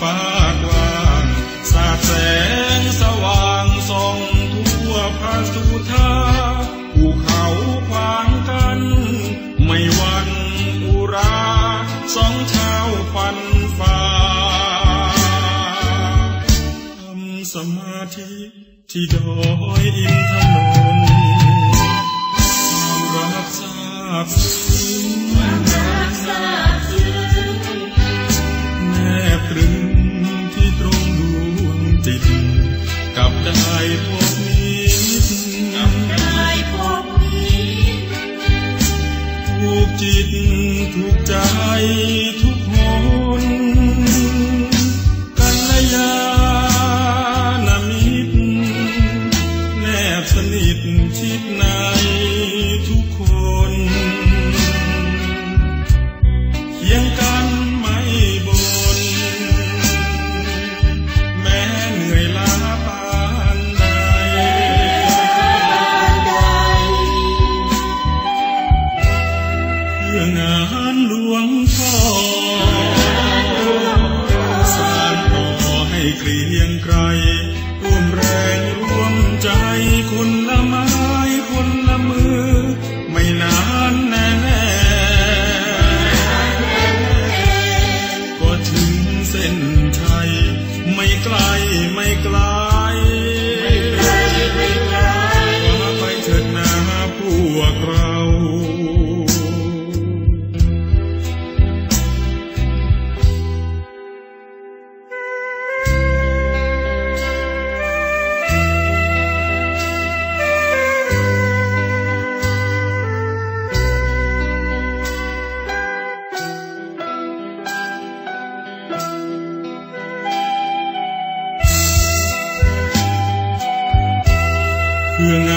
ฟ้ากว้างสาดแสงสว่างส่องทั่วพาสุธาภูเขาขวางกัน ไม่วันอุราสองเท้าฟันฟ้าทำสมาธิที่ดอยอินทนนท์ จิตถูกใจทุกคนกัลยานามิตรแนบสนิทชิดใน Remember